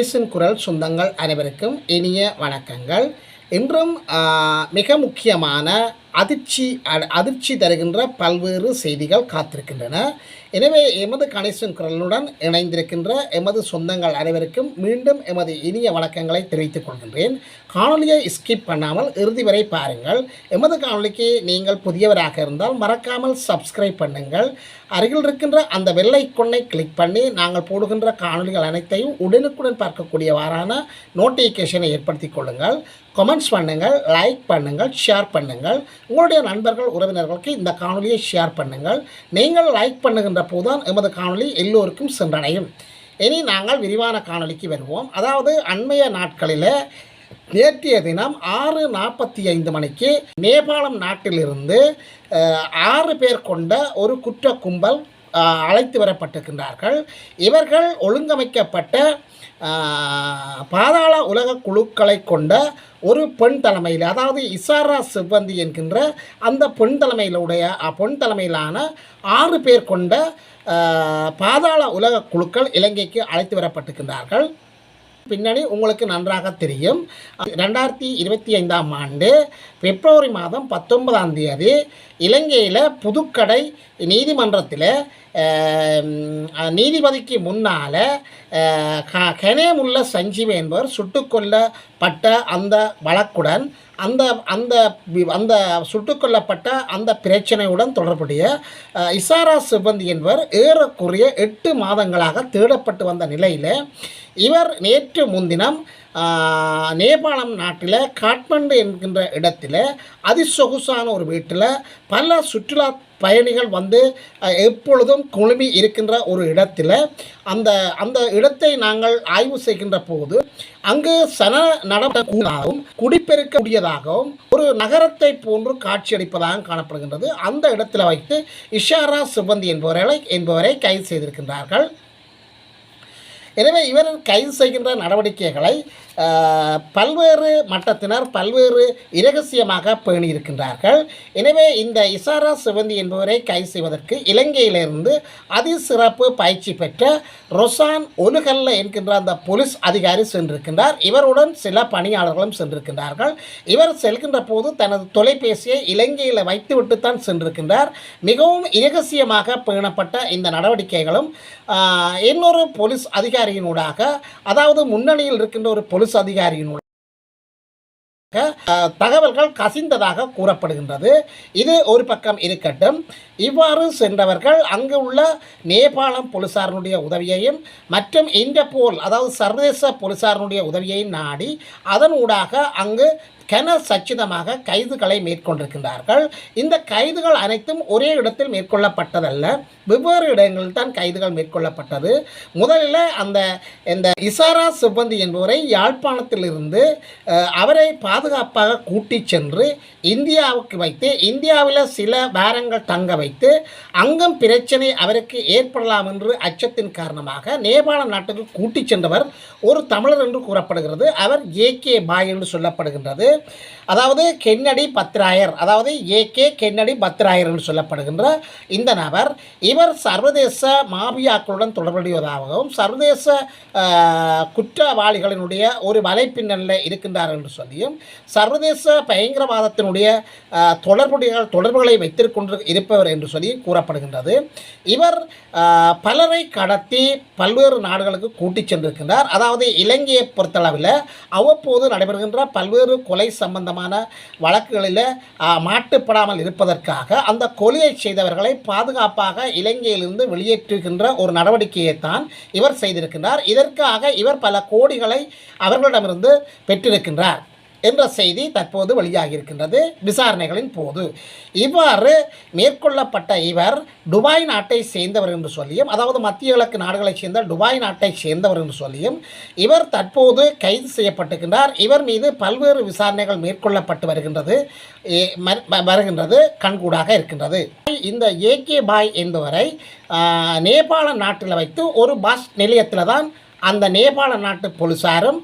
பேசும் குரல் சொந்தங்கள் அனைவருக்கும் இனிய வணக்கங்கள். இன்றும் மிக முக்கியமான அதிர்ச்சி அதிர்ச்சி தருகின்ற பல்வேறு செய்திகள் காத்திருக்கின்றன. எனவே எமது கணேசன் குரலுடன் இணைந்திருக்கின்ற எமது சொந்தங்கள் அனைவருக்கும் மீண்டும் எமது இனிய வணக்கங்களை தெரிவித்துக் கொள்கின்றேன். காணொலியை ஸ்கிப் பண்ணாமல் இறுதி வரை பாருங்கள். எமது காணொலிக்கு நீங்கள் புதியவராக இருந்தால் மறக்காமல் சப்ஸ்கிரைப் பண்ணுங்கள். அருகில் இருக்கின்ற அந்த வெள்ளை கொன்னை கிளிக் பண்ணி நாங்கள் போடுகின்ற காணொலிகள் அனைத்தையும் உடனுக்குடன் பார்க்கக்கூடியவாறான நோட்டிஃபிகேஷனை ஏற்படுத்திக் கொள்ளுங்கள். கமெண்ட்ஸ் பண்ணுங்கள் லைக் பண்ணுங்கள் ஷேர் பண்ணுங்கள். உங்களுடைய நண்பர்கள் உறவினர்களுக்கு இந்த காணொலியை ஷேர் பண்ணுங்கள். நீங்கள் லைக் பண்ணுகின்ற போதுதான் எமது காணொலி எல்லோருக்கும் சென்றடையும். இனி நாங்கள் விரிவான காணொலிக்கு வருவோம். அதாவது அண்மைய நாட்களில் நேற்றைய தினம் ஆறு நாற்பத்தி ஐந்து மணிக்கு நேபாளம் நாட்டிலிருந்து ஆறு பேர் கொண்ட ஒரு குற்ற கும்பல் அழைத்து வரப்பட்டிருக்கின்றார்கள். இவர்கள் ஒழுங்கமைக்கப்பட்ட பாதாள உலக குழுக்களை கொண்ட ஒரு பெண் தலைமையில் அதாவது இசாரா சிவந்தி என்கின்ற அந்த பெண் தலைமையிலுடைய பெண் தலைமையிலான ஆறு பேர் கொண்ட பாதாள உலக குழுக்கள் இலங்கைக்கு அழைத்து வரப்பட்டிருக்கின்றார்கள். பின்னணி உங்களுக்கு நன்றாக தெரியும். ரெண்டாயிரத்தி இருபத்தி ஐந்தாம் ஆண்டு பிப்ரவரி மாதம் பத்தொன்பதாம் தேதி இலங்கையில் புதுக்கடை நீதிமன்றத்தில் நீதிபதிக்கு முன்னால் கனேமுள்ள சஞ்சீவ என்பவர் சுட்டுக் கொல்லப்பட்ட அந்த வழக்குடன் அந்த அந்த அந்த சுட்டுக்கொல்லப்பட்ட அந்த பிரச்சனையுடன் தொடர்புடைய இசாரா சிப்பந்தி என்பவர் ஏறக்குறைய எட்டு மாதங்களாக தேடப்பட்டு வந்த நிலையில் இவர் நேற்று முன்தினம் நேபாளம் நாட்டில் காட்மண்டு என்கின்ற இடத்துல அதிசொகுசான ஒரு வீட்டில் பல சுற்றுலா பயணிகள் வந்து எப்பொழுதும் குழுமி இருக்கின்ற ஒரு இடத்தில் அந்த அந்த இடத்தை நாங்கள் ஆய்வு செய்கின்ற போது அங்கு சன நடக்கூடாகவும் குடிப்பெருக்கக்கூடியதாகவும் ஒரு நகரத்தை போன்று காட்சியளிப்பதாக காணப்படுகின்றது. அந்த இடத்துல வைத்து இஷாரா சிவந்தி என்பவர்களை என்பவரை கைது செய்திருக்கின்றார்கள். எனவே இவர் கைது செய்கின்ற நடவடிக்கைகளை பல்வேறு மட்டத்தினர் பல்வேறு இரகசியமாக பேணியிருக்கின்றார்கள். எனவே இந்த இசாரா சிவந்தி என்பவரை கைது செய்வதற்கு இலங்கையிலிருந்து அதிசிறப்பு பயிற்சி பெற்ற ரொசான் ஒலுகல்ல என்கின்ற அந்த போலீஸ் அதிகாரி சென்றிருக்கின்றார். இவருடன் சில பணியாளர்களும் சென்றிருக்கின்றார்கள். இவர் செல்கின்ற போது தனது தொலைபேசியை இலங்கையில் வைத்துவிட்டு தான் சென்றிருக்கின்றார். மிகவும் இரகசியமாக பேணப்பட்ட இந்த நடவடிக்கைகளும் இன்னொரு போலீஸ் அதிகாரியினூடாக அதாவது முன்னணியில் இருக்கின்ற ஒரு போலீஸ் போலீஸ் ஆஹ், தகவல்கள் கசிந்ததாக கூறப்படுகின்றது. இது ஒரு பக்கம் இருக்கட்டும். இவ்வாறு சென்றவர்கள் அங்கு உள்ள நேபாளம் போலீசாரனுடைய உதவியையும் மற்றும் இன்டர்போல் அதாவது சர்வதேச போலீசாரனுடைய உதவியையும் நாடி அதன் ஊடாக அங்கு கன சச்சிதமாக கைதுகளை மேற்கொண்டிருக்கின்றார்கள். இந்த கைதுகள் அனைத்தும் ஒரே இடத்தில் மேற்கொள்ளப்பட்டதல்ல. வெவ்வேறு இடங்களில் தான் கைதுகள் மேற்கொள்ளப்பட்டது. முதலில் அந்த இந்த இசாரா சிப்பந்தி என்பவரை யாழ்ப்பாணத்திலிருந்து அவரை பாதுகாப்பாக கூட்டி சென்று இந்தியாவுக்கு வைத்து இந்தியாவில் சில வாரங்கள் தங்க வைத்து அங்கும் பிரச்சனை அவருக்கு ஏற்படலாம் என்று அச்சத்தின் காரணமாக நேபாள நாட்டுக்கு கூட்டிச் சென்றவர் ஒரு தமிழர் என்று கூறப்படுகிறது. அவர் ஏ கே பாய் என்று சொல்லப்படுகின்றது. அதாவது கென்னடி பத்ராயர் அதாவது ஏ கே கென்னடி பத்ராயர் என்று சொல்லப்படுகின்ற இந்த நபர் இவர் சர்வதேச மாபியாக்களுடன் தொடர்புடையதாகவும் சர்வதேச குற்றவாளிகளினுடைய ஒரு வலைப்பின்னலில் இருக்கின்றார் என்று சொல்லியும் சர்வதேச பயங்கரவாதத்தினுடைய தொடர்புடைய தொடர்புகளை வைத்திருக்கொண்டு இருப்பவர் என்று சொல்லி கூறப்படுகின்றது. இவர் பலரை கடத்தி பல்வேறு நாடுகளுக்கு கூட்டிச் சென்றிருக்கின்றார். அதாவது இலங்கையை பொறுத்தளவில் அவ்வப்போது நடைபெறுகின்ற பல்வேறு கொலை சம்பந்தமான வழக்குகளில் ஆஹ், மாட்டுப்படாமல் இருப்பதற்காக அந்த கொலையை செய்தவர்களை பாதுகாப்பாக இலங்கையிலிருந்து வெளியேற்றுகின்ற ஒரு நடவடிக்கையை தான் இவர் செய்திருக்கின்றார். இதற்காக இவர் பல கோடிகளை அவர்களிடமிருந்து பெற்றிருக்கின்றார். என்ற செய்தி தற்போது வெளியாகியிருக்கின்றது விசாரணைகளின் போது. இவ்வாறு மேற்கொள்ளப்பட்ட இவர் துபாய் நாட்டை சேர்ந்தவர் என்று சொல்லியும் அதாவது மத்திய கிழக்கு நாடுகளைச் சேர்ந்த துபாய் நாட்டை சேர்ந்தவர் என்று சொல்லியும் இவர் தற்போது கைது செய்யப்பட்டிருக்கின்றார். இவர் மீது பல்வேறு விசாரணைகள் மேற்கொள்ளப்பட்டு வருகின்றது. வருகின்றது கண்கூடாக இருக்கின்றது. இந்த ஏகே பாய் என்பவரை நேபாள நாட்டில் வைத்து ஒரு பஸ் நிலையத்தில் தான் அந்த நேபாள நாட்டு போலீஸாரும்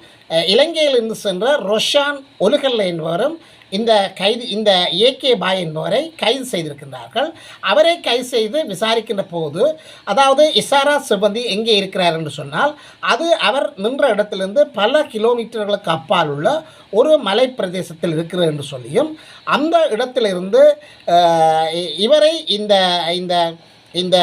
இலங்கையிலிருந்து சென்ற ரொஷான் ஒலுகல்ல என்பவரும் இந்த கைது இந்த ஏகே பாய் என்பவரை கைது செய்திருக்கின்றார்கள். அவரை கைது செய்து விசாரிக்கின்ற போது அதாவது இசாரா சிபந்தி எங்கே இருக்கிறார் என்று சொன்னால் அது அவர் நின்ற இடத்திலிருந்து பல கிலோமீட்டர்களுக்கு அப்பால் உள்ள ஒரு மலை பிரதேசத்தில் இருக்கிறது என்று சொல்லியும் அந்த இடத்திலிருந்து இவரை இந்த இந்த இந்த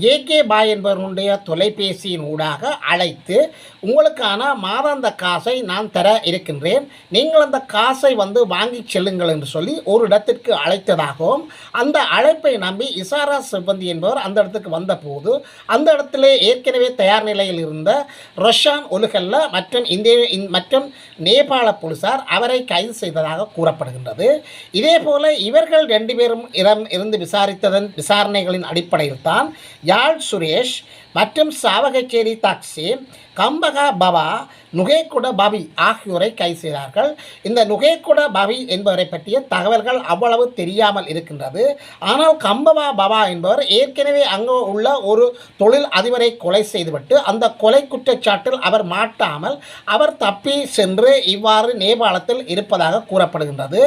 ஏகே பாய் என்பவர்களுடைய தொலைபேசியின் ஊடாக அழைத்து உங்களுக்கான மாதாந்த காசை நான் தர இருக்கின்றேன். நீங்கள் அந்த காசை வந்து வாங்கி செல்லுங்கள் என்று சொல்லி ஒரு இடத்திற்கு அழைத்ததாகவும் அந்த அழைப்பை நம்பி இசாரா சிப்பந்தி என்பவர் அந்த இடத்துக்கு வந்தபோது அந்த இடத்திலே ஏற்கனவே தயார் நிலையில் இருந்த ரொஷான் ஒலுகல்ல மற்றும் இந்திய இந்- மற்றும் நேபாள போலீசார் அவரை கைது செய்ததாக கூறப்படுகின்றது. இதே போல இவர்கள் ரெண்டு பேரும் இடம் இருந்து விசாரித்ததன் விசாரணைகளின் அடிப்படையில் தான் யாழ் சுரேஷ் மற்றும் சாவகச்சேரி தாக்சி கம்பகா பவா நுகேக்குட பவி ஆகியோரை கைது செய்தார்கள். இந்த நுகேக்குட பவி என்பவரை பற்றிய தகவல்கள் அவ்வளவு தெரியாமல் இருக்கின்றது. ஆனால் கம்பவா பவா என்பவர் ஏற்கனவே அங்கு உள்ள ஒரு தொழில் அதிபரை கொலை செய்துவிட்டு அந்த கொலை குற்றச்சாட்டில் அவர் மாட்டாமல் அவர் தப்பி சென்று இவ்வாறு நேபாளத்தில் இருப்பதாக கூறப்படுகின்றது.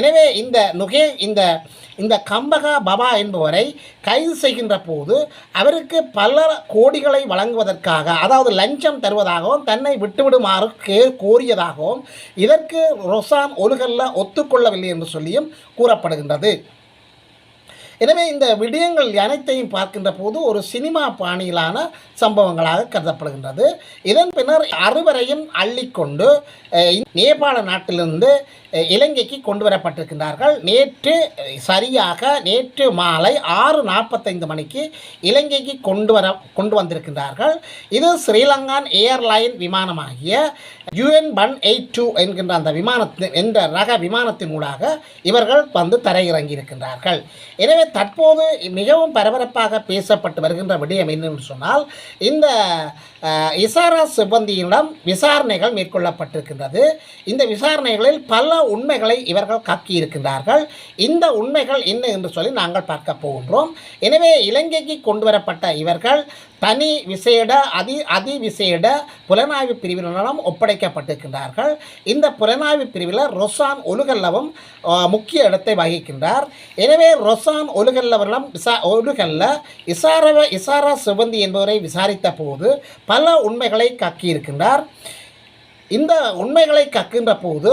எனவே இந்த நுகே இந்த இந்த கம்பகா பபா என்பவரை கைது செய்கின்ற போது அவருக்கு பல கோடிகளை வழங்குவதற்காக அதாவது லஞ்சம் தருவதாகவும் தன்னை விட்டுவிடுமாறு கே கோரியதாகவும் இதற்கு ரொசான் ஒழுகல்ல ஒத்துக்கொள்ளவில்லை என்று சொல்லியும் கூறப்படுகின்றது. எனவே இந்த விடயங்கள் அனைத்தையும் பார்க்கின்ற போது ஒரு சினிமா பாணியிலான சம்பவங்களாக கருதப்படுகின்றது. இதன் பின்னர் அறுவரையும் அள்ளிக்கொண்டு நேபாள நாட்டிலிருந்து இலங்கைக்கு கொண்டு வரப்பட்டிருக்கின்றார்கள் நேற்று சரியாக நேற்று மாலை ஆறு நாற்பத்தைந்து மணிக்கு இலங்கைக்கு கொண்டு வர கொண்டு வந்திருக்கின்றார்கள். இது ஸ்ரீலங்கான் ஏர்லைன் விமானமாகிய யுஎன் ஒன் எயிட் டூ என்கின்ற அந்த விமானத்தின் என்ற ரக விமானத்தின் ஊடாக இவர்கள் வந்து தரையிறங்கி இருக்கின்றார்கள் எனவே தற்போது மிகவும் பரபரப்பாக பேசப்பட்டு வருகின்ற விடயம் என்னென்று சொன்னால் இந்த இசாரா சிப்பந்தியிடம் விசாரணைகள் மேற்கொள்ளப்பட்டிருக்கின்றது. இந்த விசாரணைகளில் பல உண்மைகளை இவர்கள் காக்கியிருக்கின்றார்கள் இந்த உண்மைகள் என்ன என்று சொல்லி நாங்கள் பார்க்க போகின்றோம். எனவே இலங்கைக்கு கொண்டு வரப்பட்ட இவர்கள் தனி விசேட அதி அதி விசேட புலனாய்வு பிரிவினரிடம் ஒப்படைக்கப்பட்டிருக்கின்றார்கள். இந்த புலனாய்வு பிரிவில் ரொசான் ஒலுகல்லவும் முக்கிய இடத்தை வகிக்கின்றார். எனவே ரொசான் ஒலுகல்லவரிடம் விசா ஒலுகல்ல இசாரவ இசாரா சிவந்தி என்பவரை விசாரித்த போது பல உண்மைகளை கக்கியிருக்கின்றார். இந்த உண்மைகளை கக்கின்ற போது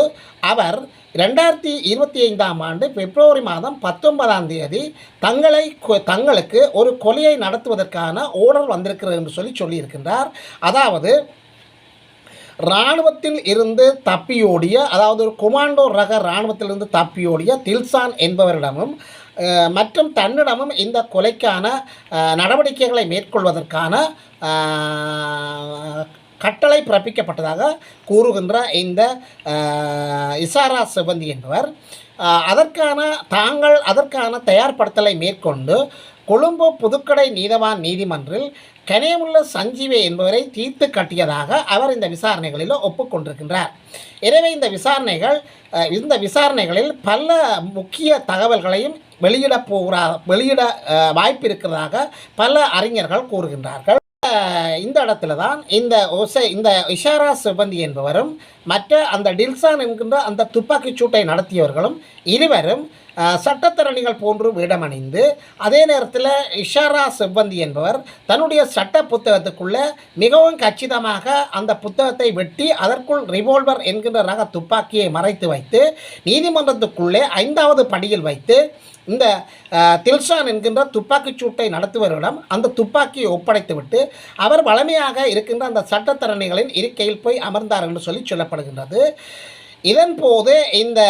அவர் ரெண்டாயிரத்தி இருபத்தி ஐந்தாம் ஆண்டு பிப்ரவரி மாதம் பத்தொன்பதாம் தேதி தங்களை கொ- தங்களுக்கு ஒரு கொலையை நடத்துவதற்கான ஓர்டர் வந்திருக்கிறது என்று சொல்லி சொல்லியிருக்கின்றார். அதாவது இராணுவத்தில் இருந்து தப்பியோடிய அதாவது ஒரு குமாண்டோ ரக இராணுவத்திலிருந்து தப்பியோடிய தில்சான் என்பவரிடமும் மற்றும் தன்னிடமும் இந்த கொலைக்கான நடவடிக்கைகளை மேற்கொள்வதற்கான கட்டளை பிறப்பிக்கப்பட்டதாக கூறுகின்ற இந்த இசாரா சிவந்தி என்பவர். அதற்கான தாங்கள் அதற்கான தயார்படுத்தலை மேற்கொண்டு கொழும்பு புதுக்கடை நீதவான் நீதிமன்றில் கனேமுள்ள சஞ்சீவி என்பவரை தீர்த்து கட்டியதாக அவர் இந்த விசாரணைகளில் ஒப்புக்கொண்டிருக்கின்றார். எனவே இந்த விசாரணைகள் இந்த விசாரணைகளில் பல முக்கிய தகவல்களையும் வெளியிட போகிறா வெளியிட வாய்ப்பு இருக்கிறதாக பல அறிஞர்கள் கூறுகின்றார்கள். இந்த இடத்துல தான் இந்த ஒசை இந்த இஷாரா சிபந்தி என்பவரும் மற்ற அந்த டில்சான் என்கின்ற அந்த துப்பாக்கிச் சூட்டை நடத்தியவர்களும் இருவரும் சட்டத்திறனிகள் போன்று வேடமணிந்து அதே நேரத்தில் இஷாரா செவ்வந்தி என்பவர் தன்னுடைய சட்ட புத்தகத்துக்குள்ளே மிகவும் கச்சிதமாக அந்த புத்தகத்தை வெட்டி அதற்குள் ரிவால்வர் என்கின்ற ரக துப்பாக்கியை மறைத்து வைத்து நீதிமன்றத்துக்குள்ளே ஐந்தாவது படியில் வைத்து இந்த தில்சான் தில்ஷான் என்கின்ற துப்பாக்கிச் சூட்டை நடத்துபவரிடம் அந்த துப்பாக்கியை ஒப்படைத்துவிட்டு அவர் வளமையாக இருக்கின்ற அந்த சட்டத்தரணிகளின் இருக்கையில் போய் அமர்ந்தார் என்று சொல்லி சொல்லப்படுகின்றது. இதன் போது இந்த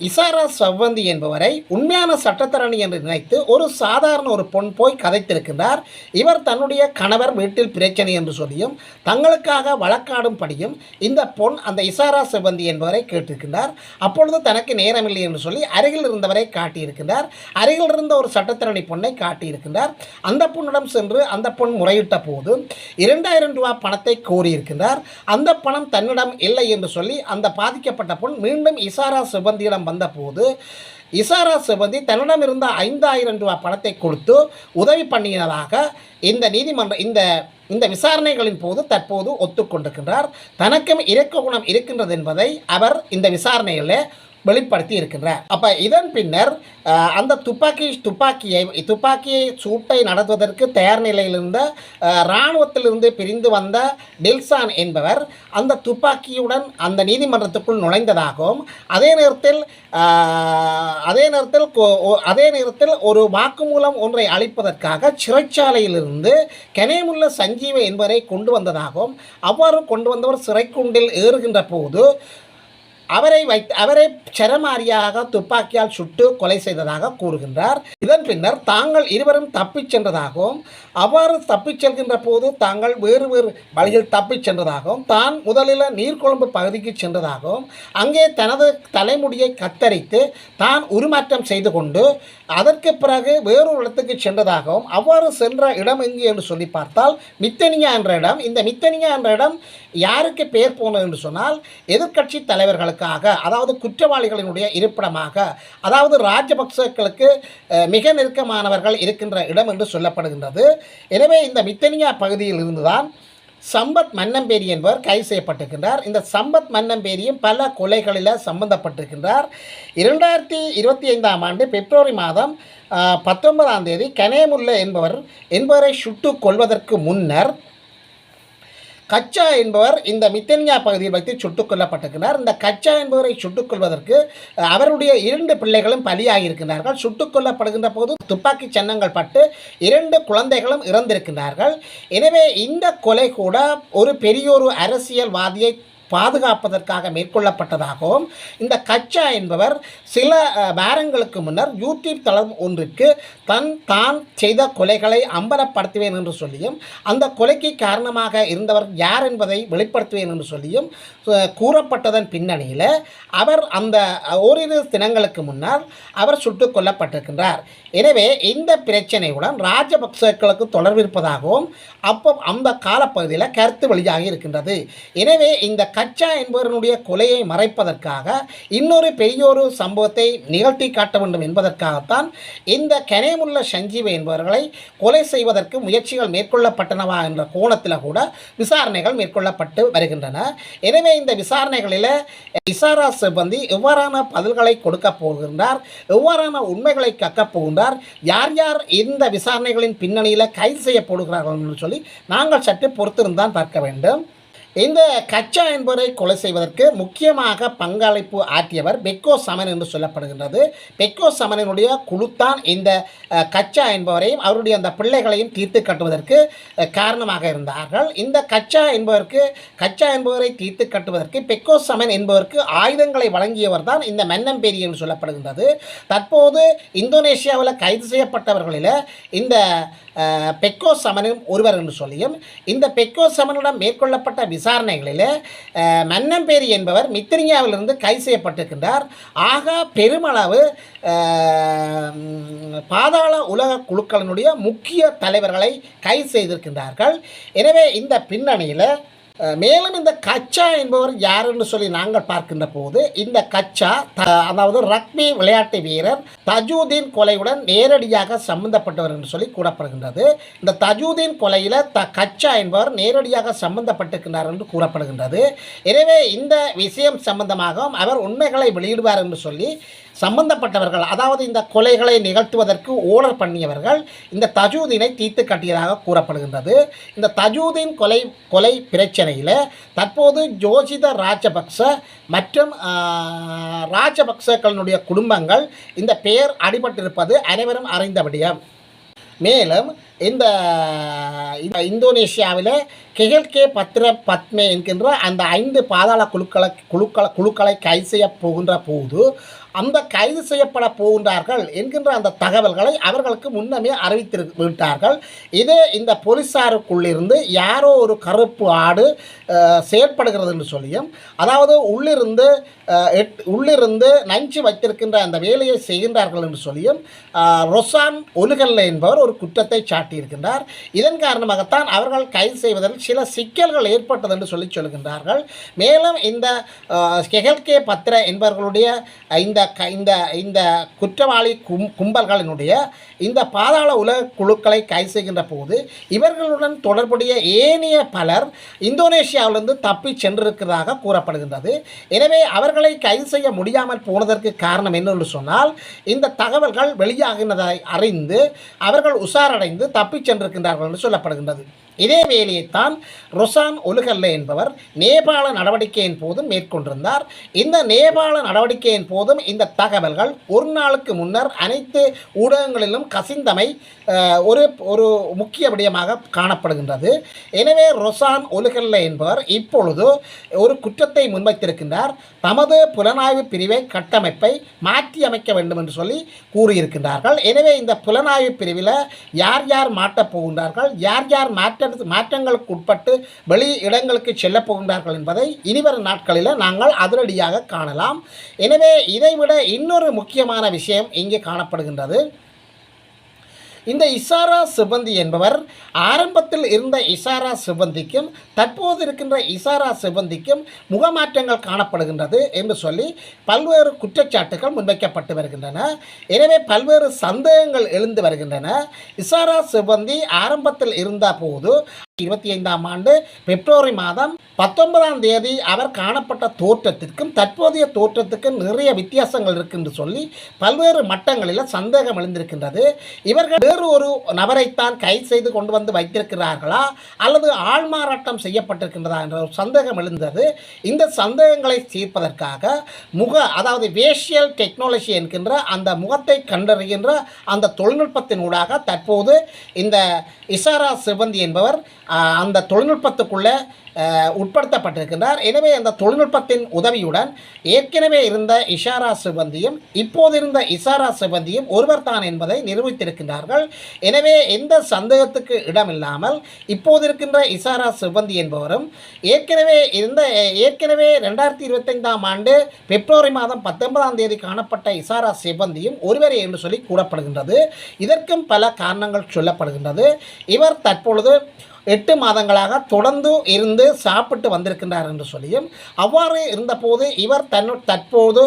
இசாரா சவ்வந்தி என்பவரை உண்மையான சட்டத்தரணி என்று நினைத்து ஒரு சாதாரண ஒரு பொன் போய் கதைத்திருக்கின்றார். இவர் தன்னுடைய கணவர் வீட்டில் பிரச்சனை என்று சொல்லியும் தங்களுக்காக வழக்காடும்படியும் இந்த பொன் அந்த இசாரா சிவந்தி என்பவரை கேட்டிருக்கின்றார். அப்பொழுது தனக்கு நேரமில்லை என்று சொல்லி அருகில் இருந்தவரை காட்டியிருக்கின்றார். அருகில் இருந்த ஒரு சட்டத்தரணி பொண்ணை காட்டியிருக்கின்றார். அந்த பொண்ணிடம் சென்று அந்த பொன் முறையிட்ட போது இரண்டாயிரம் ரூபாய் பணத்தை கோரியிருக்கின்றார். அந்த பணம் தன்னிடம் இல்லை என்று சொல்லி அந்த பாதிக்கப்பட்ட பொன் மீண்டும் இசாரா சிபந்தியிடம் வந்தபோது இசாரா சிபந்தி தன்னிடம் இருந்த ஐந்தாயிரம் ரூபாய் பணத்தை கொடுத்து உதவி பண்ணியதாக இந்த நீதிமன்ற இந்த இந்த விசாரணைகளின் போது தற்போது ஒத்துக்கொண்டிருக்கின்றார். தனக்கும் இறக்க குணம் இருக்கின்றது என்பதை அவர் இந்த விசாரணையில் வெளிப்படுத்தி இருக்கின்றார் அப்போ இதன் பின்னர் அந்த துப்பாக்கி துப்பாக்கியை துப்பாக்கியை சூட்டை நடத்துவதற்கு தயார் நிலையிலிருந்த இராணுவத்திலிருந்து பிரிந்து வந்த டில்சான் என்பவர் அந்த துப்பாக்கியுடன் அந்த நீதிமன்றத்துக்குள் நுழைந்ததாகவும் அதே நேரத்தில் அதே நேரத்தில் அதே நேரத்தில் ஒரு வாக்குமூலம் ஒன்றை அளிப்பதற்காக சிறைச்சாலையிலிருந்து கெனேமுள்ள சஞ்சீவ என்பவரை கொண்டு வந்ததாகவும் அவ்வாறு கொண்டு வந்தவர் சிறைக்குண்டில் ஏறுகின்ற போது அவரை வைத்து அவரை சரமாரியாக துப்பாக்கியால் சுட்டு கொலை செய்ததாக கூறுகின்றார். இதன் பின்னர் தாங்கள் இருவரும் தப்பிச் சென்றதாகவும் அவ்வாறு தப்பிச் செல்கின்ற போது தாங்கள் வேறு வேறு வழியில் தப்பிச் சென்றதாகவும் தான் முதலில் நீர்கொழும்பு பகுதிக்கு சென்றதாகவும் அங்கே தனது தலைமுடியை கத்தரித்து தான் உருமாற்றம் செய்து கொண்டு அதற்கு பிறகு வேறொரு இடத்துக்கு சென்றதாகவும் அவ்வாறு சென்ற இடம் எங்கு என்று சொல்லி பார்த்தால் மித்தனியா என்ற இடம். இந்த மித்தனியா என்ற இடம் யாருக்கு பெயர் போனது என்று சொன்னால் எதிர்க்கட்சி தலைவர்களுக்காக அதாவது குற்றவாளிகளினுடைய இருப்பிடமாக அதாவது ராஜபக்சர்களுக்கு மிக நெருக்கமானவர்கள் இருக்கின்ற இடம் என்று சொல்லப்படுகின்றது. எனவே இந்த மித்தனியா பகுதியில் இருந்துதான் சம்பத் மன்னம்பேரி என்பவர் கைது செய்யப்பட்டிருக்கின்றார். இந்த சம்பத் மன்னம்பேரியும் பல கொலைகளில் சம்பந்தப்பட்டிருக்கின்றார். இரண்டாயிரத்தி இருபத்தி ஐந்தாம் ஆண்டு பிப்ரவரி மாதம் பத்தொன்பதாம் தேதி கனேமுல்ல என்பவர் என்பவரை சுட்டு கொள்வதற்கு முன்னர் கச்சா என்பவர் இந்த மித்தனியா பகுதியில் வைத்து சுட்டுக் கொல்லப்பட்டிருக்கிறார். இந்த கச்சா என்பவரை சுட்டுக் கொள்வதற்கு அவருடைய இரண்டு பிள்ளைகளும் பலியாகி இருக்கின்றார்கள் சுட்டுக் கொல்லப்படுகின்ற போது துப்பாக்கி சின்னங்கள் பட்டு இரண்டு குழந்தைகளும் இறந்திருக்கின்றார்கள் எனவே இந்த கொலை கூட ஒரு பெரியோரு அரசியல்வாதியை பாதுகாப்பதற்காக மேற்கொள்ளப்பட்டதாகவும் இந்த கச்சா என்பவர் சில வாரங்களுக்கு முன்னர் யூடியூப் தளம் ஒன்றிற்கு தன் தான் செய்த கொலைகளை அம்பலப்படுத்துவேன் என்று சொல்லியும் அந்த கொலைக்கு காரணமாக இருந்தவர் யார் என்பதை வெளிப்படுத்துவேன் என்று சொல்லியும் கூறப்பட்டதன் பின்னணியில் அவர் அந்த ஓரிரு தினங்களுக்கு முன்னால் அவர் சுட்டுக் கொல்லப்பட்டிருக்கின்றார். எனவே இந்த பிரச்சனையுடன் ராஜபக்சர்களுக்கு தொடர்பு இருப்பதாகவும் அப்போ அந்த காலப்பகுதியில் கருத்து வெளியாகி இருக்கின்றது. எனவே இந்த கச்சா என்பவருடைய கொலையை மறைப்பதற்காக இன்னொரு பெரியொரு சம்பவத்தை நிகழ்த்தி காட்ட வேண்டும் என்பதற்காகத்தான் இந்த கனேமுள்ள சஞ்சீவ என்பவர்களை கொலை செய்வதற்கு முயற்சிகள் மேற்கொள்ளப்பட்டனவா என்ற கோணத்தில் கூட விசாரணைகள் மேற்கொள்ளப்பட்டு வருகின்றன. எனவே இந்த விசாரணைகளில் இசாரா சிப்பந்தி எவ்வாறான பதில்களை கொடுக்க போகின்றார் எவ்வாறான உண்மைகளை கக்கப் போகின்றார் யார் யார் இந்த விசாரணைகளின் பின்னணியில் கைது செய்யப்படுகிறார்கள் என்று சொல்லி நாங்கள் சற்று பொறுத்திருந்தான் பார்க்க வேண்டும். இந்த கச்சா என்பவரை கொலை செய்வதற்கு முக்கியமாக பங்களிப்பு ஆற்றியவர் பெக்கோ சமன் என்று சொல்லப்படுகின்றது. பெக்கோ சமனினுடைய குழுத்தான் இந்த கச்சா என்பவரையும் அவருடைய அந்த பிள்ளைகளையும் தீர்த்து கட்டுவதற்கு காரணமாக இருந்தார்கள். இந்த கச்சா என்பவருக்கு கச்சா என்பவரை தீர்த்து கட்டுவதற்கு பெக்கோ சமன் என்பவருக்கு ஆயுதங்களை வழங்கியவர் தான் இந்த மன்னம்பேரி என்று சொல்லப்படுகின்றது. தற்போது இந்தோனேஷியாவில் கைது செய்யப்பட்டவர்களில் இந்த பெக்கோ சமனும் ஒருவர் என்று சொல்லியும் இந்த பெக்கோ சமனுடன் மேற்கொள்ளப்பட்ட விசாரணைகளில் மன்னம்பேரி என்பவர் மித்திரியாவிலிருந்து கைது செய்யப்பட்டிருக்கின்றார். ஆக பெருமளவு பாதாள உலக குழுக்களினுடைய முக்கிய தலைவர்களை கைது செய்திருக்கின்றார்கள். எனவே இந்த பின்னணியில் மேலும் இந்த கச்சா என்பவர் யார் என்று சொல்லி நாங்கள் பார்க்கின்ற போது இந்த கச்சா த- அதாவது ரக்பி விளையாட்டு வீரர் தஜூதீன் கொலையுடன் நேரடியாக சம்பந்தப்பட்டவர் என்று சொல்லி கூறப்படுகின்றது. இந்த தஜூதீன் கொலையில் த கச்சா என்பவர் நேரடியாக சம்பந்தப்பட்டிருக்கிறார் என்று கூறப்படுகின்றது. எனவே இந்த விஷயம் சம்பந்தமாகவும் அவர் உண்மைகளை வெளியிடுவார் என்று சொல்லி சம்பந்தப்பட்டவர்கள் அதாவது இந்த கொலைகளை நிகழ்த்துவதற்கு ஓர்டர் பண்ணியவர்கள் இந்த தஜூதீனை தீர்த்து கட்டியதாக கூறப்படுகின்றது. இந்த தஜூதீன் கொலை கொலை பிரச்சனையில் தற்போது ஜோசித ராஜபக்ச மற்றும் ராஜபக்சக்களினுடைய குடும்பங்கள் இந்த பெயர் அடிபட்டிருப்பது அனைவரும் அறிந்த விடயம். மேலும் இந்த இந்த இந்தோனேஷியாவில் கெஹல்கே பத்ர பத்மே என்கின்ற அந்த ஐந்து பாதாள குழுக்களை குழுக்களை குழுக்களை கை செய்ய போகின்ற போது அந்த கைது செய்யப்பட போகின்றார்கள் என்கின்ற அந்த தகவல்களை அவர்களுக்கு முன்னமே அறிவித்திரு விட்டார்கள். இது இந்த போலீஸாருக்குள்ளிருந்து யாரோ ஒரு கருப்பு ஆடு செயற்படுகிறது என்று சொல்லியும் அதாவது உள்ளிருந்து எட் உள்ளிருந்து நஞ்சு வைத்திருக்கின்ற அந்த வேலையை செய்கின்றார்கள் என்று சொல்லியும் ரொசான் ஒலுகல்ல என்பவர் ஒரு குற்றத்தை சாட்டியிருக்கின்றார். இதன் காரணமாகத்தான் அவர்கள் கைது செய்வதில் சில சிக்கல்கள் ஏற்பட்டது என்று சொல்லி சொல்கின்றார்கள். மேலும் இந்த கெகல்கே பத்ர என்பவர்களுடைய இந்த இந்த இந்த குற்றவாளி கும் கும்பல்களினுடைய இந்த பாதாள உலக குழுக்களை கைது செய்கின்ற போது இவர்களுடன் தொடர்புடைய ஏனைய பலர் இந்தோனேஷியாவிலிருந்து தப்பி சென்றிருக்கிறதாக கூறப்படுகின்றது. எனவே அவர்களை கைது செய்ய முடியாமல் போனதற்கு காரணம் என்னென்று சொன்னால் இந்த தகவல்கள் வெளியாகினதை அறிந்து அவர்கள் உஷாரடைந்து தப்பிச் சென்றிருக்கின்றார்கள் என்று சொல்லப்படுகின்றது. இதே வேலையைத்தான் ரொசான் ஒலுகல்ல என்பவர் நேபாள நடவடிக்கையின் போதும் மேற்கொண்டிருந்தார். இந்த நேபாள நடவடிக்கையின் போதும் இந்த தகவல்கள் ஒரு நாளுக்கு முன்னர் அனைத்து ஊடகங்களிலும் கசிந்தமை ஒரு ஒரு முக்கிய விடயமாக காணப்படுகின்றது. எனவே ரொசான் ஒலுகல்ல என்பவர் இப்பொழுது ஒரு குற்றத்தை முன்வைத்திருக்கின்றார். தமது புலனாய்வு பிரிவை கட்டமைப்பை மாற்றி அமைக்க வேண்டும் என்று சொல்லி கூறியிருக்கின்றார்கள். எனவே இந்த புலனாய்வு பிரிவில் யார் யார் மாட்டப் போகின்றார்கள்? யார் யார் மாற்ற மாற்றங்களுக்கு உட்பட்டு வெளி இடங்களுக்கு செல்லப் போகின்றார்கள் என்பதை இனிவரும் நாட்களில் நாங்கள் அதிரடியாக காணலாம். எனவே இதைவிட இன்னொரு முக்கியமான விஷயம் இங்கே காணப்படுகின்றது. இந்த இசாரா சிபந்தி என்பவர் ஆரம்பத்தில் இருந்த இசாரா சிபந்திக்கும் தற்போது இருக்கின்ற இசாரா சிபந்திக்கும் முகமாற்றங்கள் காணப்படுகின்றது என்று சொல்லி பல்வேறு குற்றச்சாட்டுகள் முன்வைக்கப்பட்டு வருகின்றன. எனவே பல்வேறு சந்தேகங்கள் எழுந்து வருகின்றன. இசாரா சிபந்தி ஆரம்பத்தில் இருந்த போது இருபத்தி ஐந்தாம் ஆண்டு பிப்ரவரி மாதம் பத்தொன்பதாம் தேதி அவர் காணப்பட்ட தோற்றத்திற்கும் தற்போதைய தோற்றத்துக்கும் நிறைய வித்தியாசங்கள் இருக்கு என்று சொல்லி பல்வேறு மட்டங்களில் சந்தேகம் எழுந்திருக்கின்றது. இவர்கள் வேறு ஒரு நபரைத்தான் கைது செய்து கொண்டு வந்து வைத்திருக்கிறார்களா? அல்லது ஆள்மாறாட்டம் செய்யப்பட்டிருக்கின்றதா என்ற ஒரு சந்தேகம் எழுந்தது. இந்த சந்தேகங்களை தீர்ப்பதற்காக முக அதாவது வேஷியல் டெக்னாலஜி என்கின்ற அந்த முகத்தை கண்டறிகின்ற அந்த தொழில்நுட்பத்தின் ஊடாக தற்போது இந்த இசாரா சிவந்தி என்பவர் அந்த தொழில்நுட்பத்துக்குள்ளே உட்படுத்தப்பட்டிருக்கின்றார். எனவே அந்த தொழில்நுட்பத்தின் உதவியுடன் ஏற்கனவே இருந்த இஷாரா சிபந்தியும் இப்போது இருந்த இசாரா சிபந்தியும் ஒருவர் தான் என்பதை நிரூபித்திருக்கின்றார்கள். எனவே எந்த சந்தேகத்துக்கு இடமில்லாமல் இப்போது இருக்கின்ற இசாரா சிபந்தி என்பவரும் ஏற்கனவே இருந்த ஏற்கனவே ரெண்டாயிரத்தி இருபத்தைந்தாம் ஆண்டு பிப்ரவரி மாதம் பத்தொன்பதாம் தேதி காணப்பட்ட இசாரா சிபந்தியும் ஒருவரே என்று சொல்லி கூறப்படுகின்றது. இதற்கும் பல காரணங்கள் சொல்லப்படுகின்றது. இவர் தற்பொழுது எட்டு மாதங்களாக தொடர்ந்து இருந்து சாப்பிட்டு வந்திருக்கின்றார் என்று சொல்லியும் அவ்வாறு இருந்தபோது இவர் தன் தற்போது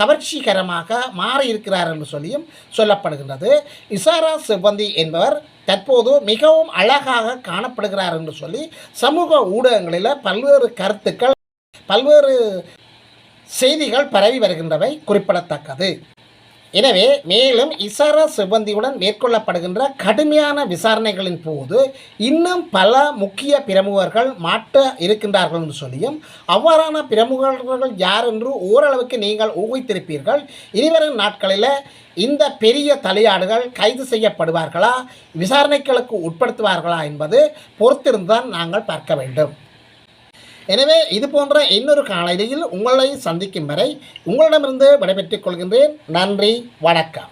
கவர்ச்சிகரமாக மாறியிருக்கிறார் என்று சொல்லியும் சொல்லப்படுகின்றது. இசாரா சிவந்தி என்பவர் தற்போது மிகவும் அழகாக காணப்படுகிறார் என்று சொல்லி சமூக ஊடகங்களில் பல்வேறு கருத்துக்கள் பல்வேறு செய்திகள் பரவி வருகின்றவை குறிப்பிடத்தக்கது. எனவே மேலும் இசாரா சிபந்தியுடன் மேற்கொள்ளப்படுகின்ற கடுமையான விசாரணைகளின் போது இன்னும் பல முக்கிய பிரமுகர்கள் மாட்ட இருக்கின்றார்கள் என்று சொல்லியும் அவ்வாறான பிரமுகர்கள் யார் என்று ஓரளவுக்கு நீங்கள் ஊகித்திருப்பீர்கள். இனிவரும் நாட்களில் இந்த பெரிய தலையாடுகள் கைது செய்யப்படுவார்களா? விசாரணைகளுக்கு உட்படுத்துவார்களா என்பது பொறுத்திருந்துதான் நாங்கள் பார்க்க வேண்டும். எனவே இது போன்ற இன்னொரு காலையில் உங்களை சந்திக்கும் வரை உங்களிடமிருந்து விடைபெற்றுக் கொள்கின்றேன். நன்றி வணக்கம்.